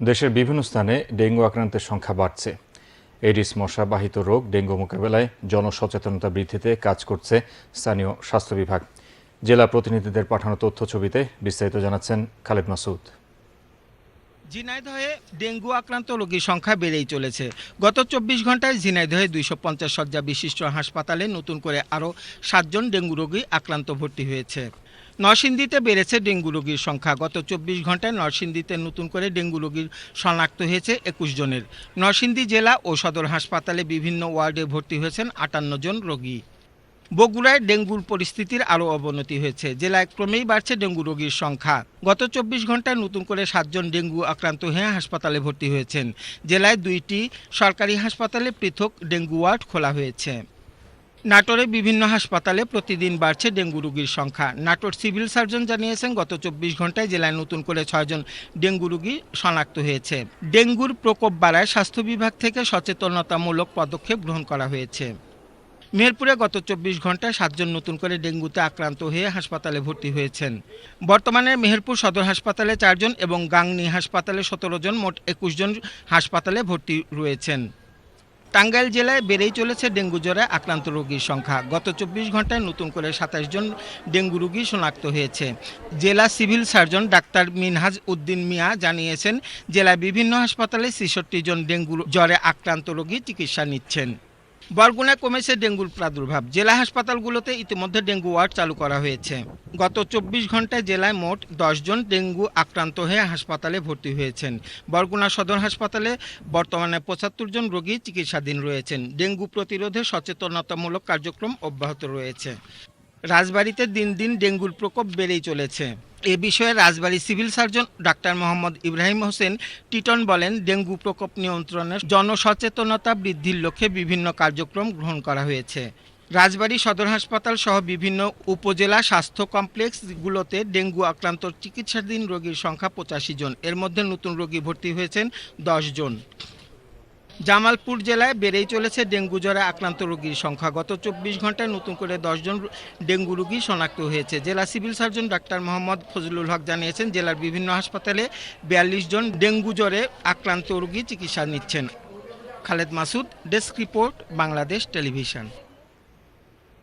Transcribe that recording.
দেশের বিভিন্ন স্থানে ডেঙ্গু আক্রান্তের সংখ্যা বাড়ছে। এডিস মশাবাহিত রোগ ডেঙ্গু মোকাবেলায় জনসচেতনতা বৃদ্ধিতে কাজ করছে স্থানীয় স্বাস্থ্য বিভাগ। জেলা প্রতিনিধিদের পাঠানো তথ্য ছবিতে বিস্তারিত জানাচ্ছেন খালেদ মাসুদ ঝিনাইদহে ডেঙ্গু আক্রান্ত রোগীর সংখ্যা বেড়েই চলেছে। গত চব্বিশ ঘন্টায় ঝিনাইদহে দুইশো পঞ্চাশ শয্যা বিশিষ্ট হাসপাতালে নতুন করে আরও সাতজন ডেঙ্গু রোগী আক্রান্ত ভর্তি হয়েছে। নরসিংদীতে বেড়েছে ডেঙ্গু রোগীর সংখ্যা। গত চব্বিশ ঘন্টায় নরসিংদীতে নতুন করে ডেঙ্গু রোগীর শনাক্ত হয়েছে একুশ জনের। নরসিংদী জেলা ও সদর হাসপাতালে বিভিন্ন ওয়ার্ডে ভর্তি হয়েছেন আটান্ন জন রোগী। বগুড়ায় ডেঙ্গুর পরিস্থিতির আরও অবনতি হয়েছে। জেলায় ক্রমেই বাড়ছে ডেঙ্গু রোগীর সংখ্যা। গত চব্বিশ ঘন্টায় নতুন করে সাতজন ডেঙ্গু আক্রান্ত হয়ে হাসপাতালে ভর্তি হয়েছেন। জেলায় দুইটি সরকারি হাসপাতালে পৃথক ডেঙ্গু ওয়ার্ড খোলা হয়েছে। নাটোরে বিভিন্ন হাসপাতালে প্রতিদিন বাড়ছে ডেঙ্গু রোগীর সংখ্যা। নাটোর সিভিল সার্জন জানিয়েছেন, গত চব্বিশ ঘন্টায় জেলায় নতুন করে ছয়জন ডেঙ্গু রোগী শনাক্ত হয়েছে। ডেঙ্গুর প্রকোপ বাড়ায় স্বাস্থ্য বিভাগ থেকে সচেতনতামূলক পদক্ষেপ গ্রহণ করা হয়েছে। মেহেরপুরে গত চব্বিশ ঘন্টায় সাতজন নতুন করে ডেঙ্গুতে আক্রান্ত হয়ে হাসপাতালে ভর্তি হয়েছেন। বর্তমানে মেহেরপুর সদর হাসপাতালে চারজন এবং গাংনী হাসপাতালে সতেরো জন, মোট একুশ জন হাসপাতালে ভর্তি রয়েছেন। টাঙ্গাইল জেলায় বেড়েই চলেছে ডেঙ্গু জ্বরে আক্রান্ত রোগীর সংখ্যা। গত চব্বিশ ঘন্টায় নতুন করে সাতাশ জন ডেঙ্গু রোগী শনাক্ত হয়েছে। জেলা civil surgeon doctor Minhaj Uddin Mia জানিয়েছেন, জেলায় বিভিন্ন হাসপাতালে ছেষট্টি জন ডেঙ্গু জ্বরে আক্রান্ত রোগী চিকিৎসা নিচ্ছেন। বরগুনায় কমেছে ডেঙ্গুর প্রাদুর্ভাব। জেলা হাসপাতালগুলোতে ইতিমধ্যে ডেঙ্গু ওয়ার্ড চালু করা হয়েছে। গত চব্বিশ ঘন্টায় জেলায় মোট জন ডেঙ্গু আক্রান্ত হয়ে হাসপাতালে ভর্তি হয়েছেন। বরগুনা সদর হাসপাতালে বর্তমানে পঁচাত্তর জন রোগী চিকিৎসাধীন রয়েছেন। ডেঙ্গু প্রতিরোধে সচেতনতামূলক কার্যক্রম অব্যাহত রয়েছে। রাজবাড়িতে দিন দিন ডেঙ্গুর প্রকোপ বেড়েই চলেছে। এ বিষয়ে Rajbari civil surgeon doctor Mohammad Ibrahim Hossain Titon বলেন, ডেঙ্গু প্রকোপ নিয়ন্ত্রণে জনসচেতনতা বৃদ্ধির লক্ষ্যে বিভিন্ন কার্যক্রম গ্রহণ করা হয়েছে। রাজবাড়ী সদর হাসপাতাল সহ বিভিন্ন উপজেলা স্বাস্থ্য কমপ্লেক্সগুলোতে ডেঙ্গু আক্রান্ত চিকিৎসাধীন রোগীর সংখ্যা পঁচাশি জন। এর মধ্যে নতুন রোগী ভর্তি হয়েছেন দশ জন। জামালপুর জেলায় বেড়েই চলেছে ডেঙ্গু জ্বরে আক্রান্ত রোগীর সংখ্যা। গত চব্বিশ ঘন্টায় নতুন করে দশজন ডেঙ্গু রোগী শনাক্ত হয়েছে। জেলা civil surgeon doctor Mohammad Fazlul Haque জানিয়েছেন, জেলার বিভিন্ন হাসপাতালে বিয়াল্লিশ জন ডেঙ্গু জ্বরে আক্রান্ত রোগী চিকিৎসা নিচ্ছেন। Khaled Masud, desk report, Bangladesh television.